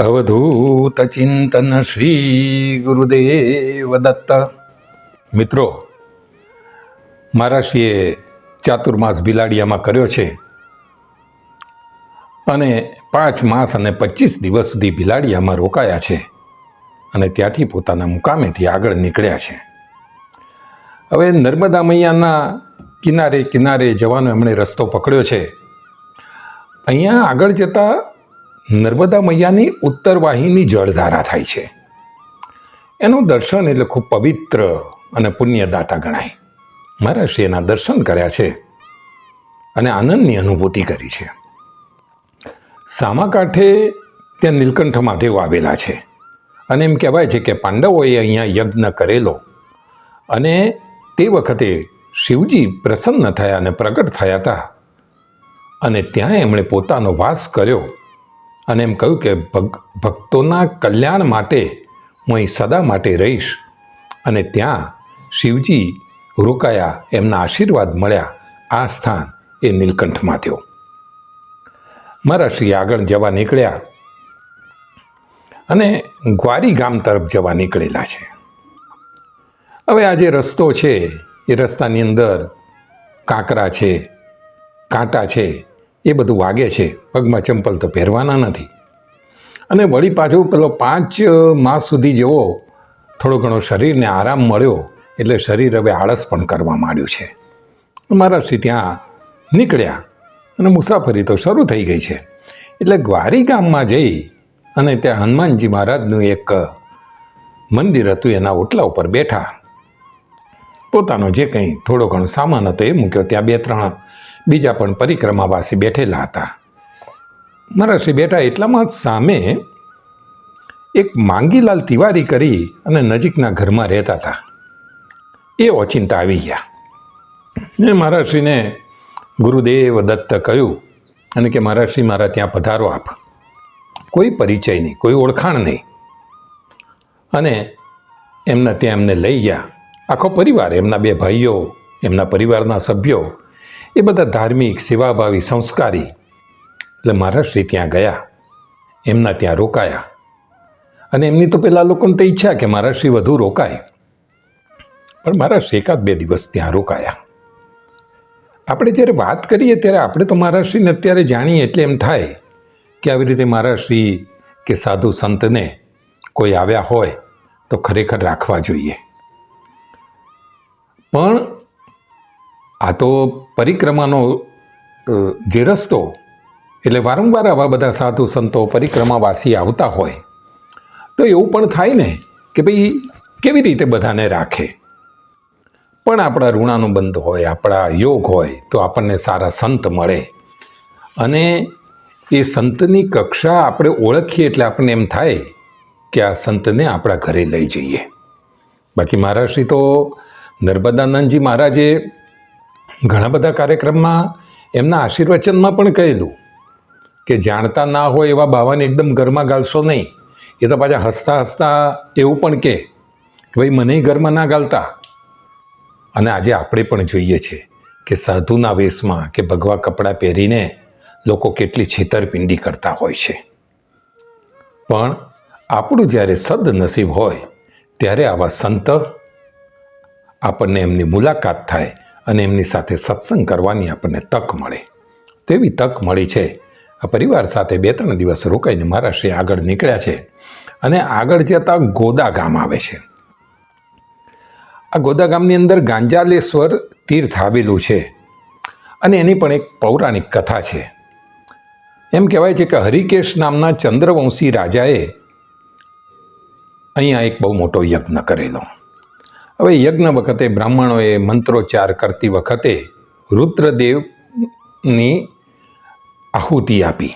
અવધૂત ચિંતન શ્રી ગુરુદેવ દત્ત મિત્રો મહારાષ્ટ્રીએ ચાતુર્માસ બિલાડિયામાં કર્યો છે અને પાંચ માસ અને પચીસ દિવસ સુધી બિલાડિયામાં રોકાયા છે અને ત્યાંથી પોતાના મુકામેથી આગળ નીકળ્યા છે. હવે નર્મદા મૈયાના કિનારે કિનારે જવાનો એમણે રસ્તો પકડ્યો છે. અહીંયા આગળ જતાં નર્મદા મૈયાની ઉત્તર વાહિની જળધારા થાય છે. એનું દર્શન એટલે ખૂબ પવિત્ર અને પુણ્યદાતા ગણાય. મહારાષ્ટ્રીએ એના દર્શન કર્યા છે અને આનંદની અનુભૂતિ કરી છે. સામાકાંઠે ત્યાં નીલકંઠ મહાદેવ આવેલા છે અને એમ કહેવાય છે કે પાંડવોએ અહીંયા યજ્ઞ કરેલો અને તે વખતે શિવજી પ્રસન્ન થયા અને પ્રગટ થયા હતા. અને ત્યાં એમણે પોતાનો વાસ કર્યો અને એમ કહ્યું કે, ભગ, ભક્તોના કલ્યાણ માટે હું અહીં સદા માટે રહીશ. અને ત્યાં શિવજી રોકાયા, એમના આશીર્વાદ મળ્યા. આ સ્થાન એ નીલકંઠમાં થયો. મારા શ્રી આગળ જવા નીકળ્યા અને ગ્વારી ગામ તરફ જવા નીકળેલા છે. હવે આ જે રસ્તો છે, એ રસ્તાની અંદર કાંકરા છે, કાંટા છે એ બધું વાગે છે. પગમાં ચંપલ તો પહેરવાના નથી. અને વળી પાછું પેલો પાંચ માસ સુધી જેવો થોડો ઘણો શરીરને આરામ મળ્યો, એટલે શરીર હવે આળસ પણ કરવા માંડ્યું છે. મહારાજથી ત્યાં નીકળ્યા અને મુસાફરી તો શરૂ થઈ ગઈ છે. એટલે ગ્વારી ગામમાં જઈ અને ત્યાં હનુમાનજી મહારાજનું એક મંદિર હતું, એના ઓટલા ઉપર બેઠા. પોતાનો જે કંઈ થોડો ઘણો સામાન હતો એ મૂક્યો. ત્યાં બે ત્રણ બીજા પણ પરિક્રમાવાસી બેઠેલા હતા. મહારાજશ્રી બેઠા એટલામાં જ સામે એક માંગીલાલ તિવારી કરી અને નજીકના ઘરમાં રહેતા હતા. એ ઓચિંતા આવી ગયા. ને મહારાજશ્રીને ગુરુદેવ દત્ત કહ્યું અને કે મહારાજશ્રી મારા ત્યાં પધારો આપ. કોઈ પરિચય નહીં, કોઈ ઓળખાણ નહીં. અને એમના ત્યાં એમને લઈ ગયા. આખો પરિવાર, એમના બે ભાઈઓ, એમના પરિવારના સભ્યો એ બધા ધાર્મિક, સેવાભાવી, સંસ્કારી. એટલે મહારાષ્ટ્રી ત્યાં ગયા. એમના ત્યાં રોકાયા. અને એમની તો પેલા લોકોને તો ઈચ્છા કે મહારાષ્ટ્રી વધુ રોકાય. પણ મહારાષ્ટ્રી એકાદ બે દિવસ ત્યાં રોકાયા. આપણે જ્યારે વાત કરીએ ત્યારે આપણે તો મહારાષ્ટ્રીને અત્યારે જાણીએ એટલે એમ થાય કે આવી રીતે મહારાષ્ટ્રી કે સાધુ સંતને કોઈ આવ્યા હોય તો ખરેખર રાખવા જોઈએ. પણ આ તો પરિક્રમાનો જે રસ્તો, એટલે વારંવાર આવા બધા સાધુ સંતો પરિક્રમાવાસી આવતા હોય, તો એવું પણ થાય ને કે ભાઈ કેવી રીતે બધાને રાખે? પણ આપણા ઋણાનુબંધ હોય, આપણા યોગ હોય, તો આપણને સારા સંત મળે. અને એ સંતની કક્ષા આપણે ઓળખીએ એટલે આપણને એમ થાય કે આ સંતને આપણા ઘરે લઈ જઈએ. બાકી મહારાષ્ટ્રી તો નર્મદાનંદજી મહારાજે ઘણા બધા કાર્યક્રમમાં એમના આશીર્વચનમાં પણ કહેલું કે જાણતા ના હોય એવા બાવાને એકદમ ઘરમાં ગાલશો નહીં. એ તો પાછા હસતા હસતા એવું પણ કે ભાઈ, મને ઘરમાં ના ગાલતા. અને આજે આપણે પણ જોઈએ છે કે સાધુના વેશમાં કે ભગવા કપડાં પહેરીને લોકો કેટલી છેતરપિંડી કરતા હોય છે. પણ આપણું જ્યારે સદનસીબ હોય, ત્યારે આવા સંત આપણને એમની મુલાકાત થાય અને એમની સાથે સત્સંગ કરવાની આપણને તક મળે. તો એવી તક મળી છે. આ પરિવાર સાથે બે ત્રણ દિવસ રોકાઈને મહારાષ્ટ્રે આગળ નીકળ્યા છે અને આગળ જતાં ગોદા ગામ આવે છે. આ ગોદા ગામની અંદર ગાંજાલેશ્વર તીર્થ આવેલું છે અને એની પણ એક પૌરાણિક કથા છે. એમ કહેવાય છે કે હરિકેશ નામના ચંદ્રવંશી રાજાએ અહીંયા એક બહુ મોટો યજ્ઞ કરેલો. હવે યજ્ઞ વખતે બ્રાહ્મણોએ મંત્રોચ્ચાર કરતી વખતે રુદ્રદેવની આહુતિ આપી.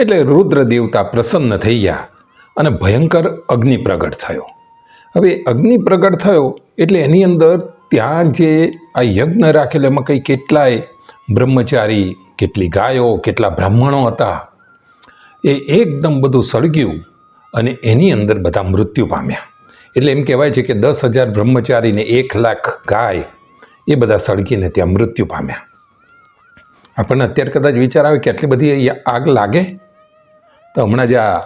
એટલે રુદ્રદેવતા પ્રસન્ન થઈ ગયા અને ભયંકર અગ્નિ પ્રગટ થયો. હવે અગ્નિ પ્રગટ થયો એટલે એની અંદર ત્યાં જે આ યજ્ઞ રાખેલ એમાં કંઈ કેટલાય બ્રહ્મચારી, કેટલી ગાયો, કેટલા બ્રાહ્મણો હતા, એ એકદમ બધું સળગ્યું અને એની અંદર બધા મૃત્યુ પામ્યા. એટલે એમ કહેવાય છે કે દસ હજાર બ્રહ્મચારીને એક લાખ ગાય એ બધા સળગીને ત્યાં મૃત્યુ પામ્યા. આપણને અત્યારે કદાચ વિચાર આવે કે આટલી બધી આગ લાગે? તો હમણાં જ આ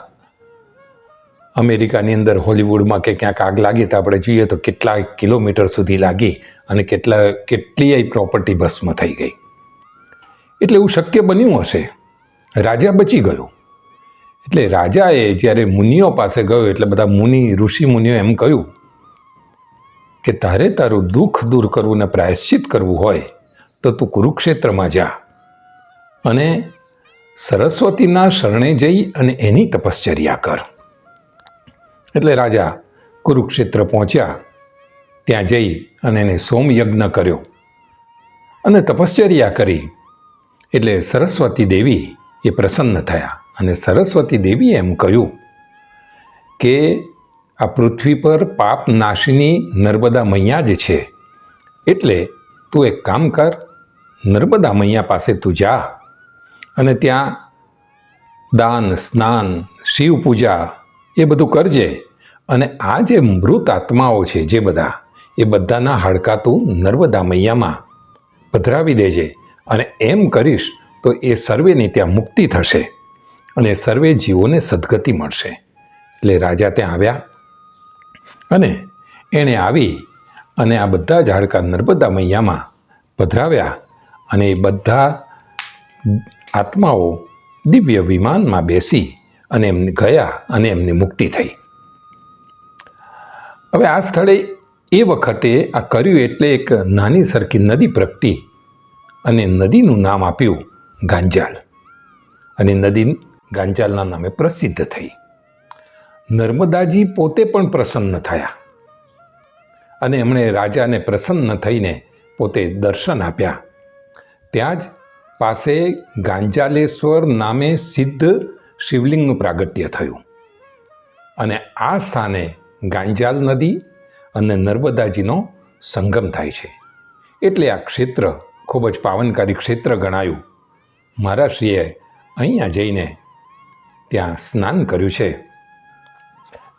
અમેરિકાની અંદર હોલિવૂડમાં કે ક્યાંક આગ લાગી તો આપણે જોઈએ તો કેટલા કિલોમીટર સુધી લાગી અને કેટલા, કેટલીય પ્રોપર્ટી ભસ્મ થઈ ગઈ. એટલે એવું શક્ય બન્યું હશે. રાજા બચી ગયો. એટલે રાજાએ જ્યારે મુનિઓ પાસે ગયો, એટલે બધા મુનિ, ઋષિ મુનિઓ એમ કહ્યું કે તારે તારું દુઃખ દૂર કરવું ને પ્રાયશ્ચિત કરવું હોય તો તું કુરુક્ષેત્રમાં જા અને સરસ્વતીના શરણે જઈ અને એની તપશ્ચર્યા કર. એટલે રાજા કુરુક્ષેત્ર પહોંચ્યા, ત્યાં જઈ અને એને સોમયજ્ઞ કર્યો અને તપશ્ચર્યા કરી. એટલે સરસ્વતી દેવી એ પ્રસન્ન થયા. અને સરસ્વતી દેવીએ એમ કહ્યું કે આ પૃથ્વી પર પાપ નાશીની નર્મદા મૈયા જ છે. એટલે તું એક કામ કર, નર્મદા મૈયા પાસે તું જા અને ત્યાં દાન, સ્નાન, શિવ પૂજા એ બધું કરજે અને આ જે મૃત આત્માઓ છે જે બધા, એ બધાના હાડકાં તું નર્મદા મૈયામાં પધરાવી દેજે અને એમ કરીશ તો એ સર્વેની ત્યાં મુક્તિ થશે. અને સર્વે જીવોને સદગતિ મળશે. એટલે રાજા ત્યાં આવ્યા અને એણે આવી અને આ બધા ઝાડકા નર્મદા મૈયામાં પધરાવ્યા અને એ બધા આત્માઓ દિવ્ય વિમાનમાં બેસી અને એમને ગયા અને એમની મુક્તિ થઈ. હવે આ સ્થળે એ વખતે આ કર્યું એટલે એક નાની સરખી નદી પ્રગટી અને નદીનું નામ આપ્યું ગાંજાલ અને નદી ગાંજાલના નામે પ્રસિદ્ધ થઈ. નર્મદાજી પોતે પણ પ્રસન્ન થયા અને એમણે રાજાને પ્રસન્ન થઈને પોતે દર્શન આપ્યા. ત્યાં જ પાસે ગાંજાલેશ્વર નામે સિદ્ધ શિવલિંગનું પ્રાગટ્ય થયું અને આ સ્થાને ગાંજાલ નદી અને નર્મદાજીનો સંગમ થાય છે. એટલે આ ક્ષેત્ર ખૂબ જ પાવનકારી ક્ષેત્ર ગણાયું. મહારાષ્ટ્રીએ અહીંયા જઈને ત્યાં સ્નાન કર્યું છે.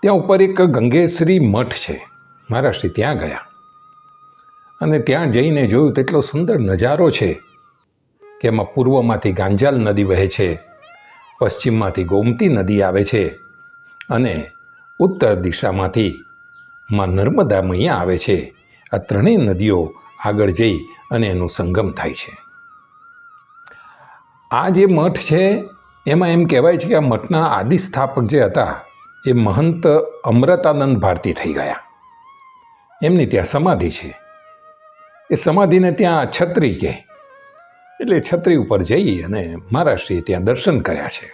ત્યાં ઉપર એક ગંગેશ્રી મઠ છે. મહારાષ્ટ્રી ત્યાં ગયા. અને ત્યાં જઈને જોયું તેટલો સુંદર નજારો છે કે એમાં પૂર્વમાંથી ગાંજાલ નદી વહે છે, પશ્ચિમમાંથી ગોમતી નદી આવે છે અને ઉત્તર દિશામાંથી માં નર્મદા મૈયા આવે છે. આ ત્રણેય નદીઓ આગળ જઈ અને એનું સંગમ થાય છે. આ જે મઠ છે એમાં એમ કહેવાય છે કે આ મઠના આદિ સ્થાપક જે હતા, એ મહંત અમૃતાનંદ ભારતી થઈ ગયા. એમની ત્યાં સમાધિ છે. એ સમાધિને ત્યાં છત્રી કહે એટલે છત્રી ઉપર જઈ અને મહારાષ્ટ્રીએ ત્યાં દર્શન કર્યા છે.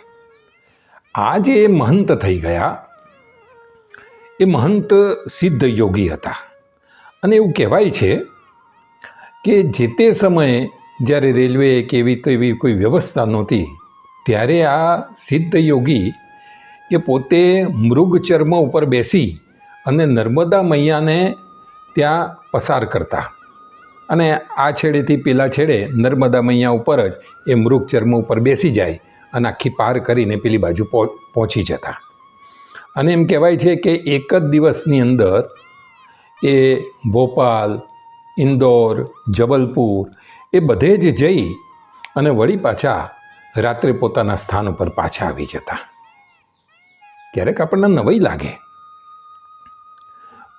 આ જે મહંત થઈ ગયા, એ મહંત સિદ્ધ યોગી હતા. અને એવું કહેવાય છે કે જે તે સમયે જ્યારે રેલવે કે એવી તેવી કોઈ વ્યવસ્થા નહોતી ત્યારે આ સિદ્ધ યોગી એ પોતે મૃગચર્મ ઉપર બેસી અને નર્મદા મૈયાને ત્યાં પસાર કરતા. અને આ છેડેથી પેલા છેડે નર્મદા મૈયા ઉપર જ એ મૃગ ચર્મ ઉપર બેસી જાય અને આખી પાર કરીને પેલી બાજુ પહોં- પહોંચી જતા. અને એમ કહેવાય છે કે એક જ દિવસની અંદર એ ભોપાલ, ઇન્દોર, જબલપુર એ બધે જ જઈ અને વળી પાછા રાત્રે પોતાના સ્થાન ઉપર પાછા આવી જતા. ક્યારેક આપણને નવાઈ લાગે.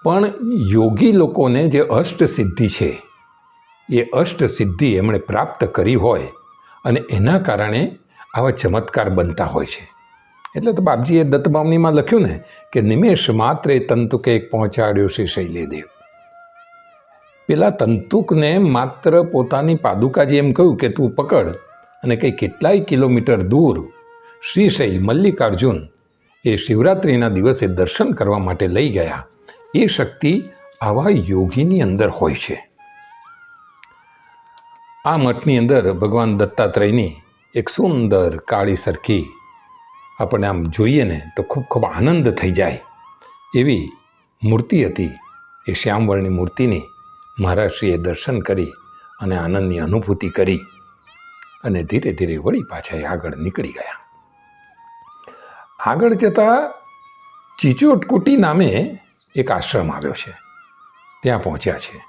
પણ યોગી લોકોને જે અષ્ટ સિદ્ધિ છે, એ અષ્ટ સિદ્ધિ એમણે પ્રાપ્ત કરી હોય અને એના કારણે આવા ચમત્કાર બનતા હોય છે. એટલે તો બાપજીએ દત્તબામણીમાં લખ્યું ને કે, નિમેષ માત્રે તંતુકે પહોંચાડ્યો શ્રી શૈલેદેવ. પેલા તંતુકને માત્ર પોતાની પાદુકાજી એમ કહ્યું કે, તું પકડ અને કંઈ કેટલાય કિલોમીટર દૂર શ્રીશૈલ મલ્લિકાર્જુન એ શિવરાત્રિના દિવસે દર્શન કરવા માટે લઈ ગયા. એ શક્તિ આવા યોગીની અંદર હોય છે. આ મઠની અંદર ભગવાન દત્તાત્રેયની એક સુંદર કાળી સરખી આપણે આમ જોઈએ ને તો ખૂબ ખૂબ આનંદ થઈ જાય એવી મૂર્તિ હતી. એ શ્યામવર્ણની મૂર્તિની મહારાષ્ટ્રીએ દર્શન કરી અને આનંદની અનુભૂતિ કરી. અને ધીરે ધીરે વળી પાછા એ આગળ નીકળી ગયા. આગળ જતાં ચીચોટકુટી નામે એક આશ્રમ આવ્યો છે. ત્યાં પહોંચ્યા છે.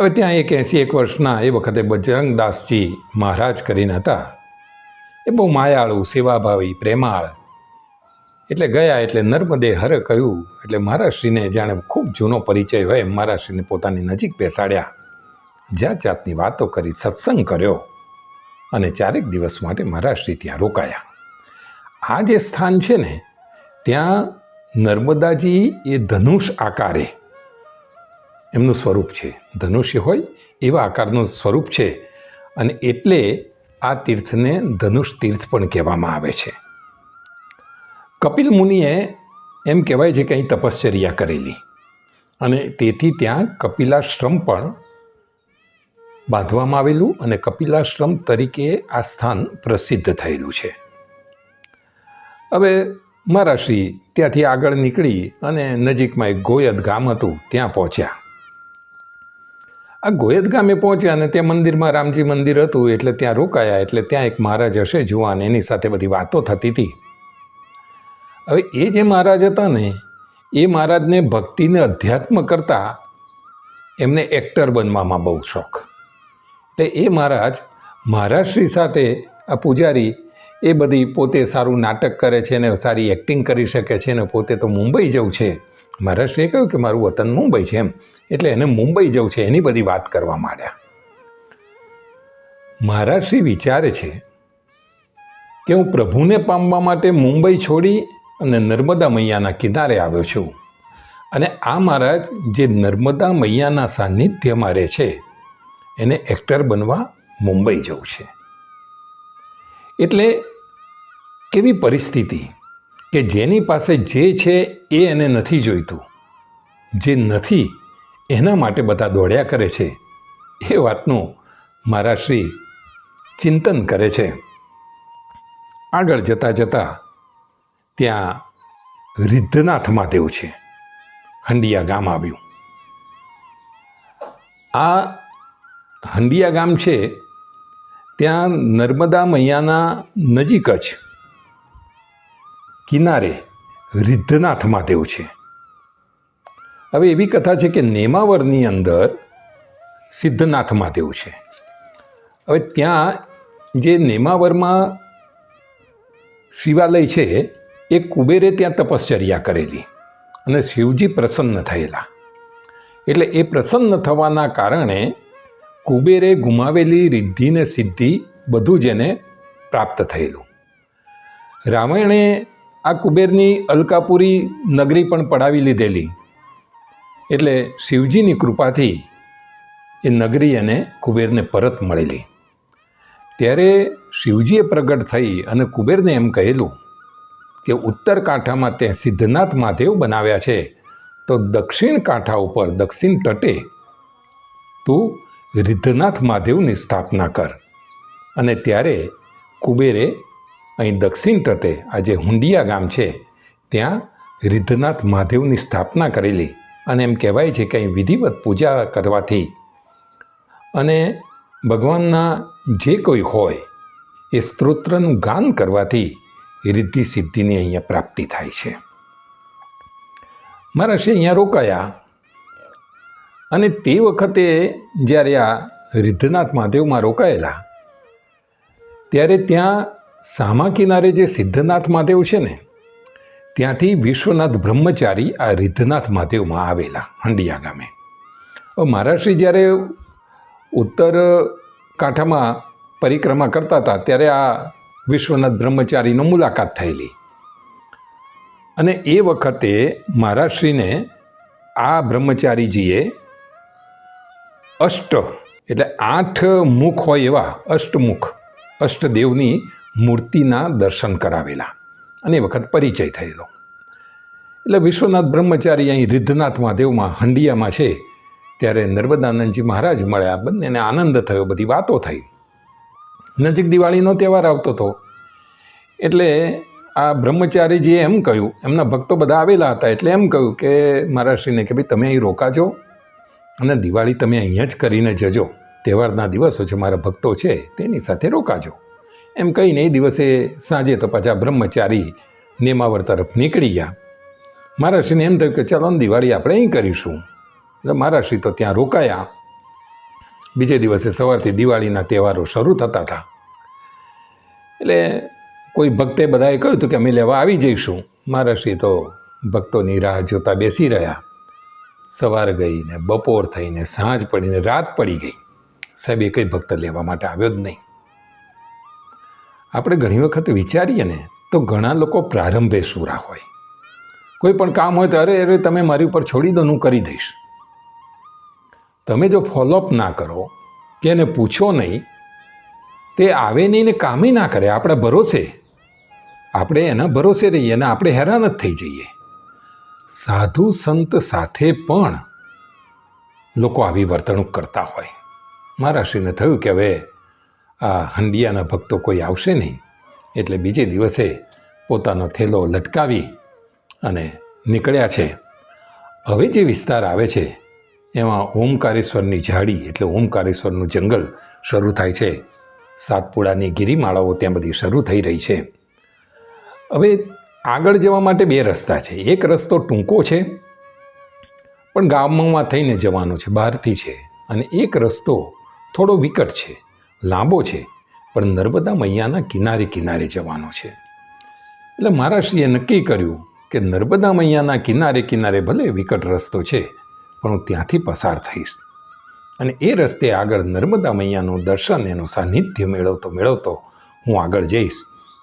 હવે ત્યાં એક એંસી એક વર્ષના એ વખતે બજરંગદાસજી મહારાજ કરીને હતા. એ બહુ માયાળુ, સેવાભાવી, પ્રેમાળ. એટલે ગયા એટલે નર્મદે હર કહ્યું, એટલે મહારાષ્ટ્રીને જાણે ખૂબ જૂનો પરિચય હોય મહારાષ્ટ્રીને પોતાની નજીક બેસાડ્યા. જાત જાતની વાતો કરી, સત્સંગ કર્યો. અને ચારેક દિવસ માટે મહારાષ્ટ્રી ત્યાં રોકાયા. આ જે સ્થાન છે ને, ત્યાં નર્મદાજી એ ધનુષ આકારે એમનું સ્વરૂપ છે. ધનુષ્ય હોય એવા આકારનું સ્વરૂપ છે અને એટલે આ તીર્થને ધનુષ તીર્થ પણ કહેવામાં આવે છે. કપિલ મુનિએ એમ કહેવાય છે કે અહીં તપશ્ચર્યા કરેલી અને તેથી ત્યાં કપિલાશ્રમ પણ બાંધવામાં આવેલું અને કપિલાશ્રમ તરીકે આ સ્થાન પ્રસિદ્ધ થયેલું છે. હવે મહારાશ્રી ત્યાંથી આગળ નીકળી અને નજીકમાં એક ગોયદ ગામ હતું, ત્યાં પહોંચ્યા. આ ગોયદ ગામે પહોંચ્યા અને ત્યાં મંદિરમાં રામજી મંદિર હતું એટલે ત્યાં રોકાયા, એટલે ત્યાં એક મહારાજ હશે જુવાન, એની સાથે બધી વાતો થતી હતી. હવે એ જે મહારાજ હતા ને, એ મહારાજને ભક્તિને અધ્યાત્મ કરતાં એમને એક્ટર બનવામાં બહુ શોખ. એટલે એ મહારાજ મહારાજશ્રી સાથે આ પૂજારી એ બધી પોતે સારું નાટક કરે છે ને સારી એક્ટિંગ કરી શકે છે ને પોતે તો મુંબઈ જવું છે. મહારાષ્ટ્રીએ કહ્યું કે મારું વતન મુંબઈ છે એમ. એટલે એને મુંબઈ જવું છે, એની બધી વાત કરવા માંડ્યા. મહારાષ્ટ્રી વિચારે છે કે હું પ્રભુને પામવા માટે મુંબઈ છોડી અને નર્મદા મૈયાના કિનારે આવ્યો છું. અને આ મહારાજ જે નર્મદા મૈયાના સાનિધ્યમાં રહે છે એને એક્ટર બનવા મુંબઈ જવું છે. એટલે કેવી પરિસ્થિતિ કે જેની પાસે જે છે એ એને નથી જોઈતું, જે નથી એના માટે બધા દોડ્યા કરે છે, એ વાતનું મારા શ્રી ચિંતન કરે છે. આગળ જતાં જતાં ત્યાં રિદ્ધનાથ મહાદેવ છે, હંડિયા ગામ આવ્યું. આ હંડિયા ગામ છે, ત્યાં નર્મદા મૈયાના નજીક જ કિનારે રિદ્ધનાથ મહાદેવ છે. હવે એવી કથા છે કે નેમાવરની અંદર સિદ્ધનાથ મહાદેવ છે. હવે ત્યાં જે નેમાવરમાં શિવાલય છે, એ કુબેરે ત્યાં તપશ્ચર્યા કરેલી અને શિવજી પ્રસન્ન થયેલા. એટલે એ પ્રસન્ન થવાના કારણે કુબેરે ગુમાવેલી રિદ્ધિને સિદ્ધિ બધું જ એને પ્રાપ્ત થયેલું. રામાયણે આ કુબેરની અલકાપુરી નગરી પણ પડાવી લીધેલી. એટલે શિવજીની કૃપાથી એ નગરી એને કુબેરને પરત મળેલી. ત્યારે શિવજીએ પ્રગટ થઈ અને કુબેરને એમ કહેલું કે ઉત્તર કાંઠામાં તે સિદ્ધનાથ મહાદેવ બનાવ્યા છે, તો દક્ષિણ કાંઠા ઉપર, દક્ષિણ તટે તું રિદ્ધનાથ મહાદેવની સ્થાપના કર. અને ત્યારે કુબેરે અહીં દક્ષિણ તટે, આ જે હુંડિયા ગામ છે, ત્યાં રિદ્ધનાથ મહાદેવની સ્થાપના કરેલી. અને એમ કહેવાય છે કે અહીં વિધિવત પૂજા કરવાથી. અને ભગવાનના જે કોઈ હોય, એ સ્ત્રોત્રનું ગાન કરવાથી રિદ્ધિ સિદ્ધિની અહીંયા પ્રાપ્તિ થાય છે. મહારાષ્ટ્ર અહીંયા રોકાયા. અને તે વખતે જ્યારે આ રિદ્ધનાથ મહાદેવમાં રોકાયેલા, ત્યારે ત્યાં સામા કિનારે જે સિદ્ધનાથ મહાદેવ છે ને, ત્યાંથી વિશ્વનાથ બ્રહ્મચારી આ રિદ્ધનાથ મહાદેવમાં આવેલા હંડિયા ગામે. મહારાષ્ટ્રી જ્યારે ઉત્તર કાંઠામાં પરિક્રમા કરતા હતા, ત્યારે આ વિશ્વનાથ બ્રહ્મચારીનો મુલાકાત થયેલી. અને એ વખતે મહારાષ્ટ્રીને આ બ્રહ્મચારીજીએ અષ્ટ. એટલે આઠ મુખ હોય એવા અષ્ટમુખ. અષ્ટદેવની મૂર્તિના દર્શન કરાવેલા. અને એ વખત પરિચય થયેલો. એટલે વિશ્વનાથ બ્રહ્મચારી અહીં રિદ્ધનાથ મહાદેવમાં હંડિયામાં છે. ત્યારે નર્મદાનંદજી મહારાજ મળ્યા. બંનેને આનંદ થયો. બધી વાતો થઈ. નજીક દિવાળીનો તહેવાર આવતો હતો. એટલે આ બ્રહ્મચારીજીએ એમ કહ્યું. એમના ભક્તો બધા આવેલા હતા. એટલે એમ કહ્યું કે મહારાષ્ટ્રીને કે ભાઈ તમે અહીં રોકાજો. અને દિવાળી તમે અહીંયા જ કરીને જજો. તહેવારના દિવસો છે મારા ભક્તો છે, તેની સાથે રોકાજો. એમ કહીને એ દિવસે સાંજે તો પાછા બ્રહ્મચારી નેમાવર તરફ નીકળી ગયા. મહારાષ્ટ્રીને એમ થયું કે ચાલો ને દિવાળી આપણે અહીં કરીશું. એટલે મહારાષ્ટ્રી તો ત્યાં રોકાયા. બીજે દિવસે સવારથી દિવાળીના તહેવારો શરૂ થતા હતા. એટલે કોઈ ભક્તે બધાએ કહ્યું હતું કે અમે લેવા આવી જઈશું. મહારાષ્ટ્રી તો ભક્તોની રાહ જોતા બેસી રહ્યા. સવાર ગઈ ને બપોર થઈને, સાંજ પડીને, રાત પડી ગઈ. સાહેબ, એ કંઈ ભક્ત લેવા માટે આવ્યો જ નહીં. આપણે ઘણી વખત વિચારીએ ને, તો ઘણા લોકો પ્રારંભે સુરા હોય. કોઈ પણ કામ હોય તો અરે અરે, તમે મારી ઉપર છોડી દો, હું કરી દઈશ. તમે જો ફોલોઅપ ના કરો, કે એને પૂછો નહીં, તે આવે નહીં ને કામે ના કરે, આપણા ભરોસે. આપણે એના ભરોસે રહીએ અને આપણે હેરાન જ થઈ જઈએ. સાધુ સંત સાથે પણ લોકો આવી વર્તણૂક કરતા હોય. મહારાષ્ટ્રીને થયું કે હવે આ હંડિયાના ભક્તો કોઈ આવશે નહીં, એટલે બીજે દિવસે પોતાનો થેલો લટકાવી અને નીકળ્યા છે. હવે જે વિસ્તાર આવે છે, એમાં ઓમકારેશ્વરની ઝાડી એટલે ઓમકારેશ્વરનું જંગલ શરૂ થાય છે. સાતપુડાની ગિરિમાળાઓ ત્યાં બધી શરૂ થઈ રહી છે. હવે આગળ જવા માટે બે રસ્તા છે. એક રસ્તો ટૂંકો છે, પણ ગામમાં થઈને જવાનો છે, બહારથી છે. અને એક રસ્તો થોડો વિકટ છે, લાંબો છે, પણ નર્મદા મૈયાના કિનારે કિનારે જવાનો છે. એટલે મહારાષ્ટ્રીએ નક્કી કર્યું કે નર્મદા મૈયાના કિનારે કિનારે ભલે વિકટ રસ્તો છે, પણ હું ત્યાંથી પસાર થઈશ. અને એ રસ્તે આગળ નર્મદા મૈયાનું દર્શન, એનું સાનિધ્ય મેળવતો મેળવતો હું આગળ જઈશ.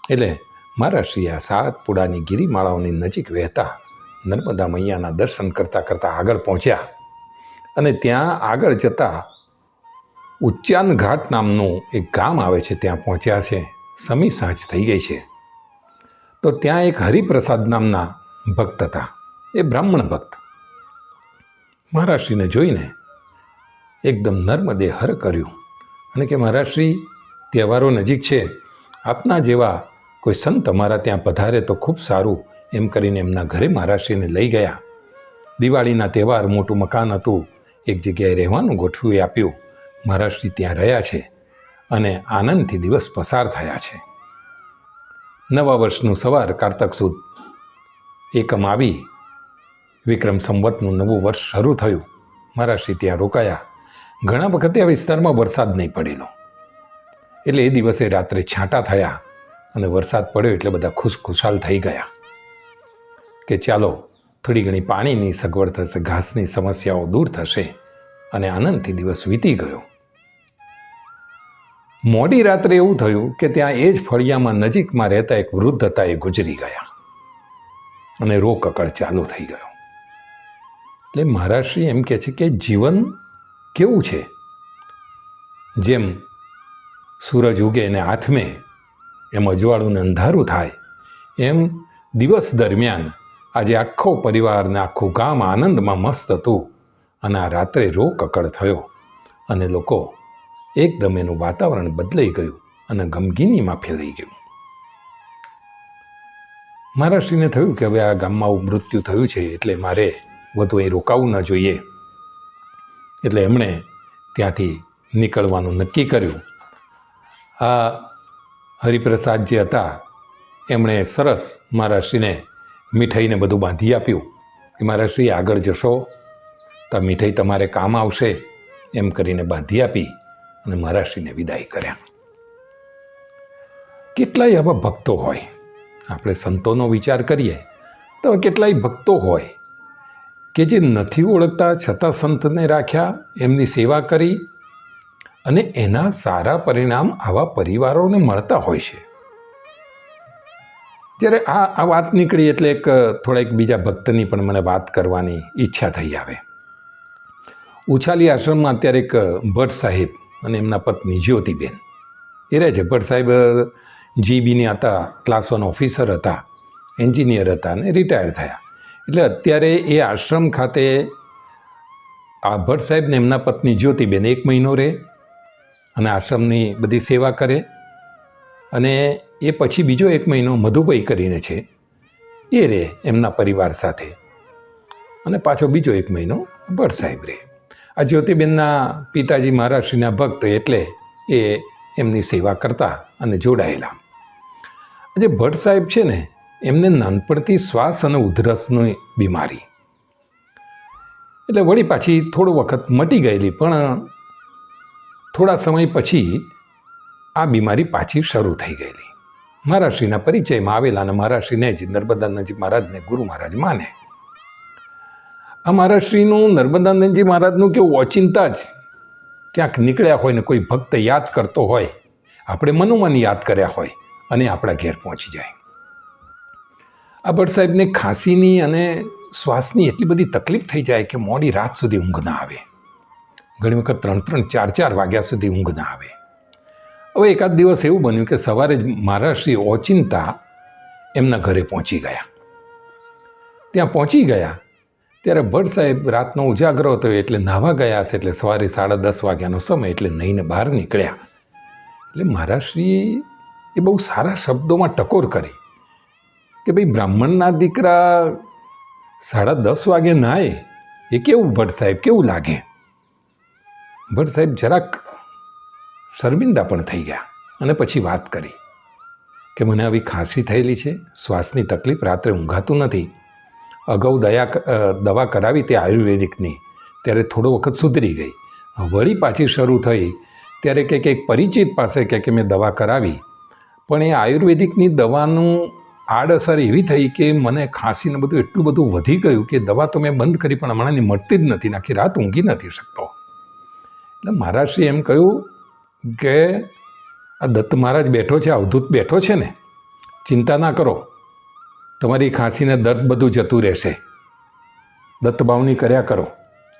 એટલે મહારાષ્ટ્રીએ આ સાતપુડાની ગિરિમાળાઓની નજીક વહેતા નર્મદા મૈયાના દર્શન કરતાં કરતાં આગળ પહોંચ્યા અને ત્યાં આગળ જતાં ઉચ્ચાન ઘાટ નામનું એક ગામ આવે છે, ત્યાં પહોંચ્યા છે. સમી સાંજ થઈ ગઈ છે. તો ત્યાં એક હરિપ્રસાદ નામના ભક્ત હતા. એ બ્રાહ્મણ ભક્ત. મહારાષ્ટ્રીને જોઈને એકદમ નર્મદે હર કર્યું અને કે મહારાષ્ટ્રી તહેવારો નજીક છે. આપના જેવા કોઈ સંત અમારા ત્યાં પધારે તો ખૂબ સારું, એમ કરીને એમના ઘરે મહારાષ્ટ્રીને લઈ ગયા. દિવાળીના તહેવાર મોટું મકાન હતું, એક જગ્યાએ રહેવાનું ગોઠવી આપ્યું. મહારાષ્ટ્રી ત્યાં રહ્યા છે અને આનંદથી દિવસ પસાર થયા છે. નવા વર્ષનું સવાર કારતક સુદ. એકમ આવી. વિક્રમ સંવતનું નવું વર્ષ શરૂ થયું. મહારાષ્ટ્રી ત્યાં રોકાયા. ઘણા વખતે આ વિસ્તારમાં વરસાદ નહીં પડેલો. એટલે એ દિવસે રાત્રે છાંટા થયા. અને વરસાદ પડ્યો એટલે બધા ખુશખુશાલ થઈ ગયા કે ચાલો, થોડી ઘણી પાણીની સગવડ થશે, ઘાસની સમસ્યાઓ દૂર થશે અને આનંદથી દિવસ વીતી ગયો. મોડી રાત્રે એવું થયું કે ત્યાં એ જ ફળિયામાં નજીકમાં રહેતા એક વૃદ્ધ હતા એ ગુજરી ગયા અને રોકકળ ચાલુ થઈ ગયો. એટલે મહારાષ્ટ્રી એમ કહે છે કે જીવન કેવું છે? જેમ સૂરજ ઉગે અને હાથમે એમ અજવાળું ને અંધારું થાય. એમ દિવસ દરમિયાન આજે આખો પરિવાર ને આખું ગામ આનંદમાં મસ્ત હતું અને આ રાત્રે રોગ અકળ થયો. અને લોકો એકદમ એનું વાતાવરણ બદલાઈ ગયું અને ગમગીનીમાં ફેલાઈ ગયું. મહારાષ્ટ્રીને થયું કે હવે આ ગામમાં મૃત્યુ થયું છે એટલે મારે વધુ એ રોકાવું ન જોઈએ. એટલે એમણે ત્યાંથી નીકળવાનું નક્કી કર્યું. આ હરિપ્રસાદ જે હતા. એમણે સરસ મહારાષ્ટ્રીને મીઠાઈને બધું બાંધી આપ્યું. કે મહારાષ્ટ્રી આગળ જશો. તો મીઠાઈ તમારે કામ આવશે. એમ કરીને બાંધી આપી અને મહારાષ્ટ્રીને વિદાય કર્યા. કેટલાય આવા ભક્તો હોય. આપણે સંતોનો વિચાર કરીએ તો કેટલાય ભક્તો હોય કે જે નથી ઓળખતા છતાં સંતને રાખ્યા, એમની સેવા કરી અને એના સારા પરિણામ આવા પરિવારોને મળતા હોય છે. ત્યારે આ આ વાત નીકળી એટલે એક થોડા એક બીજા ભક્તની પણ મને વાત કરવાની ઈચ્છા થઈ આવે. ઉછાલી આશ્રમમાં અત્યારે એક ભટ્ટ સાહેબ અને એમના પત્ની જ્યોતિબેન. એ રહે છે. ભટ્ટ સાહેબ જીબીની હતા ક્લાસ વન ઓફિસર હતા એન્જિનિયર હતા અને રિટાયર થયા. એટલે અત્યારે એ આશ્રમ ખાતે આ ભટ્ટ સાહેબ ને એમના પત્ની જ્યોતિબેન એક મહિનો રહે. અને આશ્રમની બધી સેવા કરે અને એ પછી બીજો એક મહિનો મધુભાઈ કરીને છે, એ રહે એમના પરિવાર સાથે. અને પાછો બીજો એક મહિનો ભટ્ટ સાહેબ રહે. આ જ્યોતિબેનના પિતાજી મહારાષ્ટ્રીના ભક્ત એટલે એ એમની સેવા કરતા અને જોડાયેલા. જે ભટ્ટ સાહેબ છે ને, એમને નાનપણથી શ્વાસ અને ઉધરસની બીમારી. એટલે વળી પાછી થોડો વખત મટી ગયેલી, પણ થોડા સમય પછી આ બીમારી પાછી શરૂ થઈ ગયેલી. મહારાષ્ટ્રીના પરિચયમાં આવેલા અને મહારાષ્ટ્રીને જ નર્મદાનંદજી મહારાજને ગુરુ મહારાજ માને. આ મહારાષ્ટ્રીનું નર્મદાનંદજી મહારાજનું કેવું ઓચિંતા જ ક્યાંક નીકળ્યા હોય ને કોઈ ભક્ત યાદ કરતો હોય, આપણે મનોમન યાદ કર્યા હોય અને આપણા ઘેર પહોંચી જાય. આ ભટ્ટ સાહેબને ખાંસીની અને શ્વાસની એટલી બધી તકલીફ થઈ જાય કે મોડી રાત સુધી ઊંઘ ના આવે. ઘણી વખત ત્રણ ત્રણ, ચાર ચાર વાગ્યા સુધી ઊંઘ ના આવે. હવે એકાદ દિવસ એવું બન્યું કે સવારે જ મહારાષ્ટ્રી ઓચિંતા એમના ઘરે પહોંચી ગયા. ત્યાં પહોંચી ગયા ત્યારે ભટ્ટ સાહેબ રાતનો ઉજાગરો હતો એટલે નાહવા ગયા છે એટલે સવારે સાડા દસ વાગ્યાનો સમય એટલે નહીંને બહાર નીકળ્યા. એટલે મહારાષ્ટ્રીએ એ બહુ સારા શબ્દોમાં ટકોર કરી કે ભાઈ બ્રાહ્મણના દીકરા સાડા દસ વાગે નાહે. એ કેવું ભટ્ટ સાહેબ, કેવું લાગે? ભટ્ટ સાહેબ જરાક શર્મિંદા પણ થઈ ગયા અને પછી વાત કરી કે મને આવી ખાંસી થયેલી છે, શ્વાસની તકલીફ, રાત્રે ઊંઘાતું નથી. અગાઉ દયા દવા કરાવી તે આયુર્વેદિકની. ત્યારે થોડો વખત સુધરી ગઈ. વળી પાછી શરૂ થઈ. ત્યારે કે એક પરિચિત પાસે કે કે મેં દવા કરાવી. પણ એ આયુર્વેદિકની દવાનું આડઅસર એવી થઈ કે મને ખાંસીને બધું એટલું બધું વધી ગયું કે દવા તો મેં બંધ કરી પણ હમણાંની મળતી જ નથી નાખી રાત ઊંઘી નથી શકતો. એટલે મહારાજશ્રી એમ કહ્યું કે આ દત્ત મહારાજ બેઠો છે, અવધૂત બેઠો છે ને, ચિંતા ના કરો. તમારી ખાંસીને દર્દ બધું જતું રહેશે. દત્તભાવની કર્યા કરો.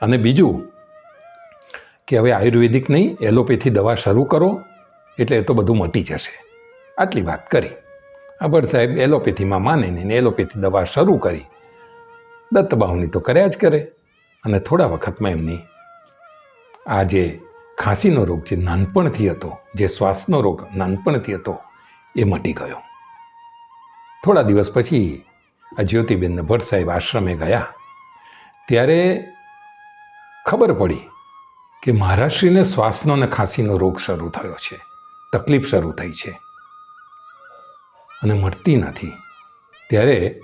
અને બીજું કે હવે આયુર્વેદિક નહીં, એલોપેથી દવા શરૂ કરો, એટલે એ તો બધું મટી જશે. આટલી વાત કરી. અબર સાહેબ એલોપેથીમાં માને નહીં એલોપેથી દવા શરૂ કરી. દત્તભાવની તો કર્યા જ કરે. અને થોડા વખતમાં એમની આ જે ખાંસીનો રોગ જે નાનપણથી હતો, જે શ્વાસનો રોગ નાનપણથી હતો, એ મટી ગયો. થોડા દિવસ પછી આ જ્યોતિબેન ભટ્ટ સાહેબ આશ્રમે ગયા. ત્યારે ખબર પડી કે મહારાષ્ટ્રીને શ્વાસનો અને ખાંસીનો રોગ શરૂ થયો છે. તકલીફ શરૂ થઈ છે. અને મળતી નથી. ત્યારે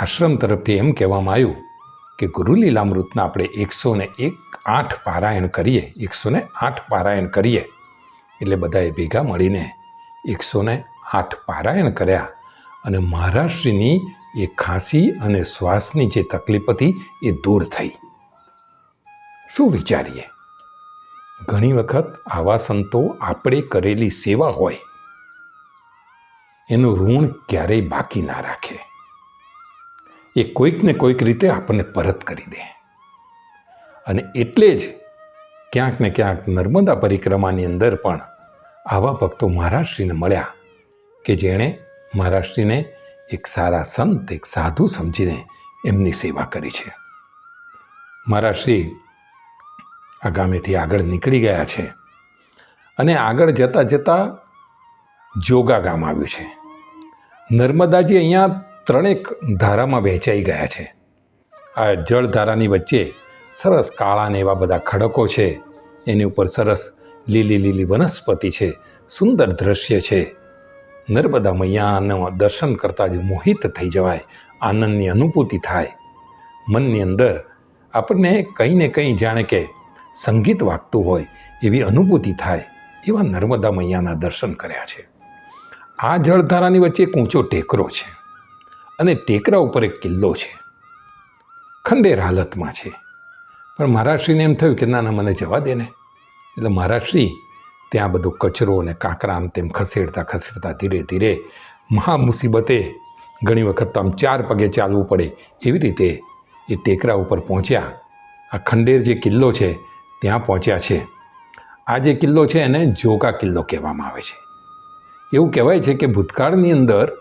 આશ્રમ તરફથી એમ કહેવામાં આવ્યું કે ગુરુલીલામૃતના આપણે એકસો ને એક આઠ પારાયણ કરીએ એકસો ને આઠ પારાયણ કરીએ. એટલે બધાએ ભેગા મળીને એકસો ને આઠ પારાયણ કર્યા. અને મહારાષ્ટ્રની એ ખાંસી અને શ્વાસની જે તકલીફ હતી એ દૂર થઈ. શું વિચારીએ? ઘણી વખત આવા સંતો આપણે કરેલી સેવા હોય. એનું ઋણ ક્યારેય બાકી ના રાખે. એ કોઈક ને કોઈક રીતે આપણને પરત કરી દે. અને એટલે જ ક્યાંક ને ક્યાંક નર્મદા પરિક્રમાની અંદર પણ આવા ભક્તો મહારાષ્ટ્રીને મળ્યા કે જેણે મહારાષ્ટ્રીને એક સારા સંત, એક સાધુ સમજીને એમની સેવા કરી છે. મહારાષ્ટ્રી આ ગામેથી આગળ નીકળી ગયા છે અને આગળ જતાં જતાં જોગા ગામ આવ્યું છે. નર્મદાજી અહીંયા ત્રણેક ધારામાં વહેંચાઈ ગયા છે. આ જળધારાની વચ્ચે સરસ કાળાને એવા બધા ખડકો છે. એની ઉપર સરસ લીલી લીલી વનસ્પતિ છે. સુંદર દ્રશ્ય છે. નર્મદા મૈયાનો દર્શન કરતાં જ મોહિત થઈ જવાય. આનંદની અનુભૂતિ થાય. મનની અંદર આપણને કંઈ ને કંઈ જાણે કે સંગીત વાગતું હોય એવી અનુભૂતિ થાય એવા નર્મદા મૈયાના દર્શન કર્યા છે. આ જળધારાની વચ્ચે એક ઊંચો ટેકરો છે. અને ટેકરા ઉપર એક કિલ્લો છે. ખંડેર હાલતમાં છે. પણ મહારાષ્ટ્રીને એમ થયું કે ના ના, મને જવા દે ને એટલે મહારાષ્ટ્રી ત્યાં બધો કચરો અને કાંકરા આમ તેમ ખસેડતા ખસેડતા ધીરે ધીરે મહા મુસીબતે ઘણી વખત તો આમ ચાર પગે ચાલવું પડે એવી રીતે એ ટેકરા ઉપર પહોંચ્યા. આ ખંડેર જે કિલ્લો છે ત્યાં પહોંચ્યા છે. આ જે કિલ્લો છે એને જોગા કિલ્લો કહેવામાં આવે છે. એવું કહેવાય છે કે ભૂતકાળની અંદર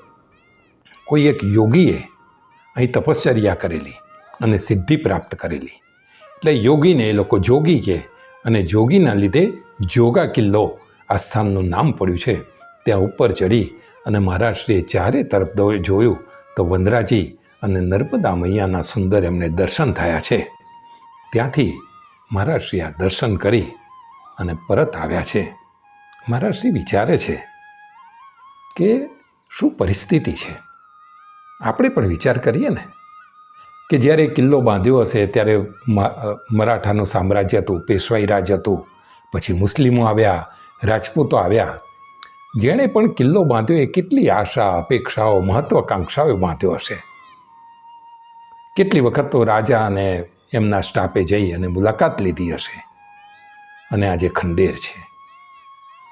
કોઈ એક યોગીએ અહીં તપશ્ચર્યા કરેલી અને સિદ્ધિ પ્રાપ્ત કરેલી. એટલે યોગીને એ લોકો જોગી કહે અને જોગીના લીધે જોગા કિલ્લો આ સ્થાનનું નામ પડ્યું છે. ત્યાં ઉપર ચડી અને મહારાષ્ટ્રીએ ચારે તરફ જોયું તો વનરાજી અને નર્મદા મૈયાના સુંદર એમને દર્શન થયા છે. ત્યાંથી મહારાષ્ટ્રી આ દર્શન કરી અને પરત આવ્યા છે. મહારાષ્ટ્રી વિચારે છે કે શું પરિસ્થિતિ છે? આપણે પણ વિચાર કરીએ ને? કે જ્યારે કિલ્લો બાંધ્યો હશે ત્યારે મરાઠાનું સામ્રાજ્ય હતું, પેશવાઈ રાજ હતું. પછી મુસ્લિમો આવ્યા, રાજપૂતો આવ્યા. જેણે પણ કિલ્લો બાંધ્યો એ કેટલી આશા, અપેક્ષાઓ, મહત્વાકાંક્ષાઓ બાંધ્યો હશે. કેટલી વખત તો રાજા અને એમના સ્ટાફે જઈ અને મુલાકાત લીધી હશે. અને આજે ખંડેર છે.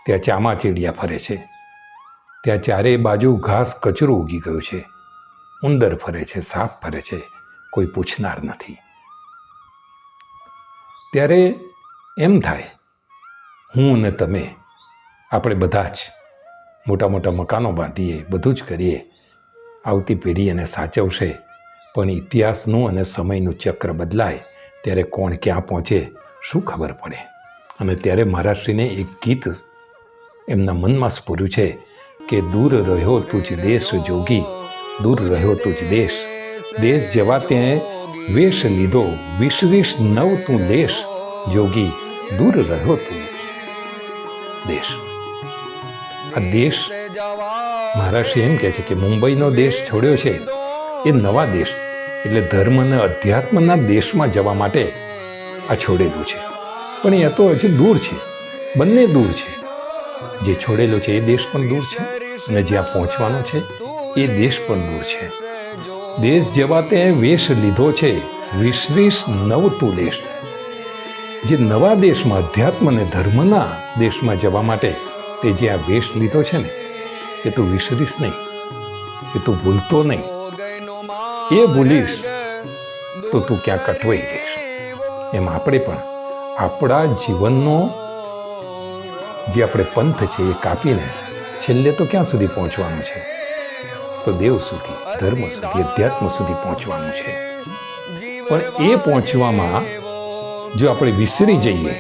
ત્યાં ચામાચીડિયા ફરે છે. ત્યાં ચારે બાજુ ઘાસ કચરું ઉગી ગયું છે. ઉંદર ફરે છે, સાપ ફરે છે. કોઈ પૂછનાર નથી. ત્યારે એમ થાય, હું અને તમે આપણે બધા જ મોટા મોટા મકાનો બાંધીએ, બધું જ કરીએ, આવતી પેઢી એને સાચવશે, પણ ઇતિહાસનું અને સમયનું ચક્ર બદલાય, ત્યારે કોણ ક્યાં પહોંચે, શું ખબર પડે? અને ત્યારે મહારાષ્ટ્રીને એક ગીત એમના મનમાં સ્ફુર્યું છે કે, દૂર રહ્યો તુજ દેશ, જોગી, દૂર રહ્યો તુજ દેશ. દેશ જવા તે વેશ લીધો, વિશ્વેશ નવ તું દેશ, જોગી દૂર રહ્યો તું દેશ. આ દેશ મહારાષ્ટ્ર એમ કહે છે કે મુંબઈનો દેશ છોડ્યો છે. એ નવા દેશ, એટલે ધર્મ અને અધ્યાત્મના દેશમાં જવા માટે આ છોડેલું છે. પણ એ તો હજુ દૂર છે, બંને દૂર છે. જે છોડેલો છે એ દેશ પણ દૂર છે અને જ્યાં પહોંચવાનો છે, એ દેશ પણ દૂર છે. દેશ જેવા તે વેશ લીધો છે. વિશ્રીશ નવતુલેશ જે નવા દેશમાં અધ્યાત્મ અને ધર્મના દેશમાં જવા માટે તે જે આ વેશ લીધો છે ને, એ તું વિસરીશ નહીં. એ તું ભૂલતો નહીં. એ ભૂલીશ, તો તું ક્યાંક અટવાઈ જઈશ? એમ આપણે પણ આપણા જીવનનો જે આપણે પંથ છે એ કાપીને છેલ્લે તો ક્યાં સુધી પહોંચવાનું છે? તો દેવ સુધી, ધર્મ સુધી, અધ્યાત્મ સુધી પહોંચવાનું છે. પણ એ પહોંચવામાં જો આપણે વિસરી જઈએ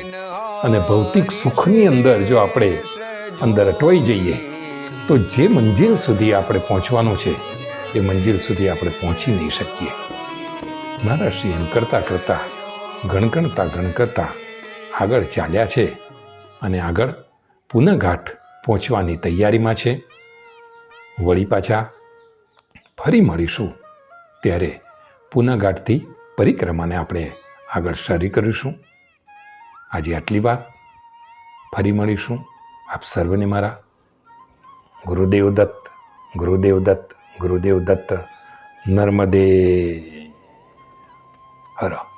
અને ભૌતિક સુખની અંદર જો આપણે અંદર અટવાઈ જઈએ, તો જે મંજિલ સુધી આપણે પહોંચવાનું છે, એ મંજિલ સુધી આપણે પહોંચી નહીં શકીએ. મહારાષ્ટ્રી એમ કરતાં કરતાં, ગણગણતા ગણગણતા આગળ ચાલ્યા છે અને આગળ પુનઃઘાટ પહોંચવાની તૈયારીમાં છે. વળી પાછા ફરી મળીશું. ત્યારે પુનઃઘાટથી પરિક્રમાને આપણે આગળ શરૂ કરીશું. આજે આટલી વાત. ફરી મળીશું. આપ સર્વને મારા. ગુરુદેવ દત્ત ગુરુદેવ દત્ત ગુરુદેવ દત્ત, નર્મદે. હર.